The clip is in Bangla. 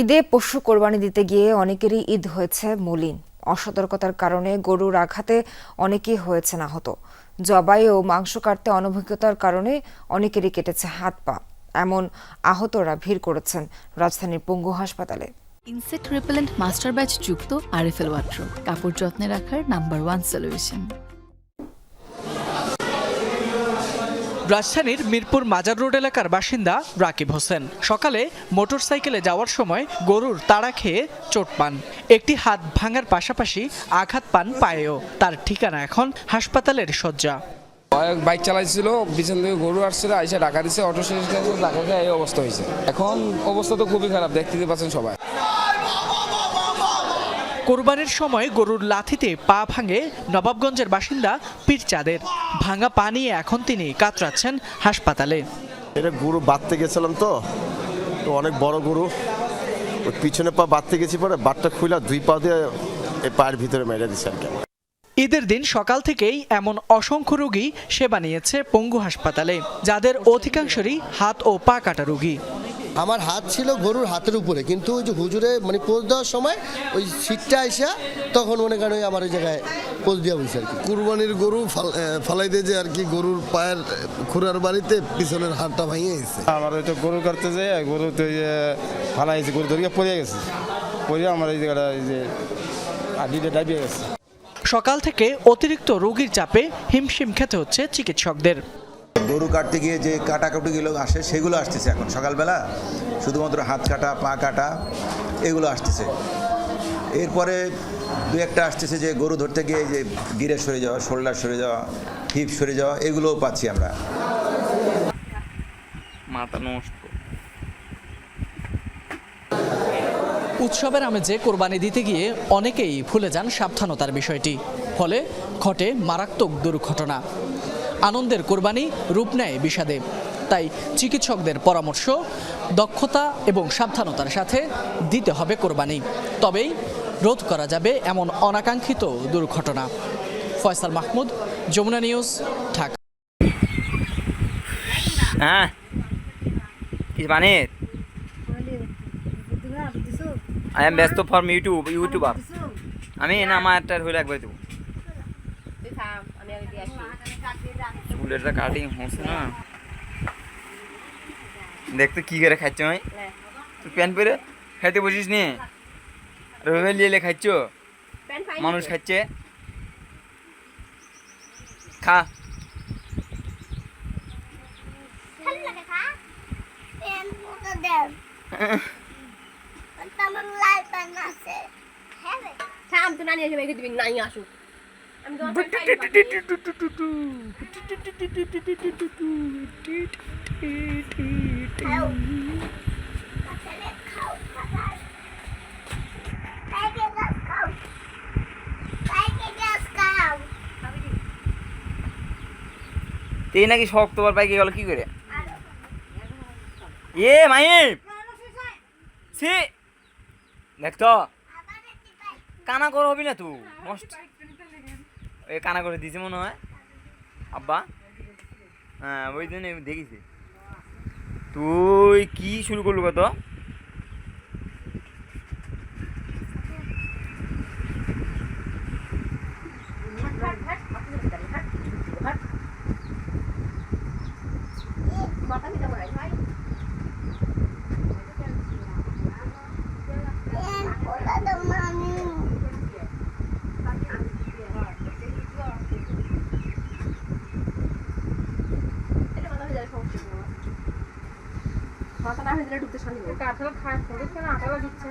ঈদে পশু কোরবানি দিতে গিয়ে অনেকেরই ঈদ হয়েছে মলিন। অসতর্কতার কারণে গরুর আঘাতে অনেকেই হয়েছে আহত। জবাই ও মাংস কাটতে অনভিজ্ঞতার কারণে অনেকেরই কেটেছে হাত পা। এমন আহতরা ভিড় করেছেন রাজধানীর পঙ্গু হাসপাতালে। ইনসেক্ট রিপেলেন্ট মাস্টার ব্যাচ যুক্ত আরএফএল ওয়াট্রো কাপড় যত্নে রাখার নাম্বার ওয়ান সলিউশন। রাজধানীর মিরপুর মাজার রোড এলাকার বাসিন্দা রাকিব হোসেন। সকালে মোটরসাইকেলে যাওয়ার সময় গরুর তাড়া খেয়ে চোট পান। একটি হাত ভাঙার পাশাপাশি আঘাত পান পায়েও। তার ঠিকানা এখন হাসপাতালের শয্যা। বাইক চালাইছিল, পিছন থেকে গরু আসছিল, আইসা ঢাকা দিছে, অটো স্টেশন ঢাকা খেয়ে এই অবস্থা হয়েছে। এখন অবস্থা তো খুবই খারাপ, দেখতে পাচ্ছেন সবাই। কোরবানির সময় গরুর লাথিতে পা ভাঙে নবাবগঞ্জের বাসিন্দা পীরচাঁদের ভাঙা পা নিয়ে এখন তিনি কাতরাচ্ছেন হাসপাতালে। এটা গরু বাঁধতে গেছিলাম তো তো অনেক বড় গরু। পিছনে পা বাঁধতে গেছি পরে বাটটা খুলে দুই পা দিয়ে এই পায়ের ভিতরে মেরে দিছে আর কি। ঈদের দিন সকাল থেকেই এমন অসংখ্য রোগী সেবা নিয়েছে পঙ্গু হাসপাতালে যাদের অধিকাংশরই হাত ও পা কাটা রোগী। আমার হাত ছিল গরুর হাতের উপরে কিন্তু ওই যে হুজুরে মানে পোজ দেওয়ার সময় ওই সিটটা আইসা তখন মনে করেন ওই আমার ওই জায়গায় পোজ দেওয়া হয়েছে আর কি। কুরবানির গরু ফালাই দিয়ে যে আর কি গরুর পায়ের খুরার বাড়িতে পিছনের হাতটা ভেঙে গেছে আমার ওই তো গরু কাটতে যে গরু তো ফালাইছে গরু ধরিয়ে পড়ে গেছে। পড়ে আমার এই জায়গাটা এই যে আডিটা ডাবিয়ে গেছে। সকাল থেকে অতিরিক্ত রোগীর চাপে হিমশিম খেতে হচ্ছে চিকিৎসকদের। গরু কাটতে গিয়ে যে কাটাকুটিগুলো আসে সেগুলো আসতেছে এখন। সকালবেলা শুধুমাত্র হাত কাটা পা কাটা এগুলো আসতেছে। এরপরে দু একটা আসতেছে যে গরু ধরতে গিয়ে যে গিরে সরে যাওয়া শোল্ডার সরে যাওয়া হিপ সরে যাওয়া এগুলোও পাচ্ছি আমরা। মাথা নষ্ট। উৎসবের আমেজে কোরবানি দিতে গিয়ে অনেকেই ভুলে যান সাবধানতার বিষয়টি। ফলে ঘটে মারাত্মক দুর্ঘটনা। আনন্দের কোরবানি রূপ নেয় বিষাদে। তাই চিকিৎসকদের পরামর্শ দক্ষতা এবং সাবধানতার সাথে দিতে হবে কোরবানি। তবেই রোধ করা যাবে এমন অনাকাঙ্ক্ষিত দুর্ঘটনা। ফয়সাল মাহমুদ যমুনা নিউজ ঢাকা। হ্যাঁ। আই এম ব্যস্ত ফর ইউটিউব ইউটিউবার। আমি না আমার একটা হয়ে একবার দেবো চুলেরটা কাটিং হচ্ছে না। দেখতো কি করে খাচ্ছ আমি? তুই প্যান্ট পরে খাইতে বসিস নি? রবে লিয়ে খাচ্ছ? মানুষ খাচ্ছে। খা। থাম তো নানি এসে মেঘে দিবি। নানি আসুক। এই নাকি শক্ত বার পাইকে গেল কি করে এ মাই সি দেখ তো কানা করে হবি না তুই নষ্ট এ কানা করে দিছে মনে হয়। আব্বা হ্যাঁ ওই জন্য দেখেছি। তুই কি শুরু করল কত? মাথা না ঢুকতে শান্তি কাঠলা খায় আটালা দিচ্ছে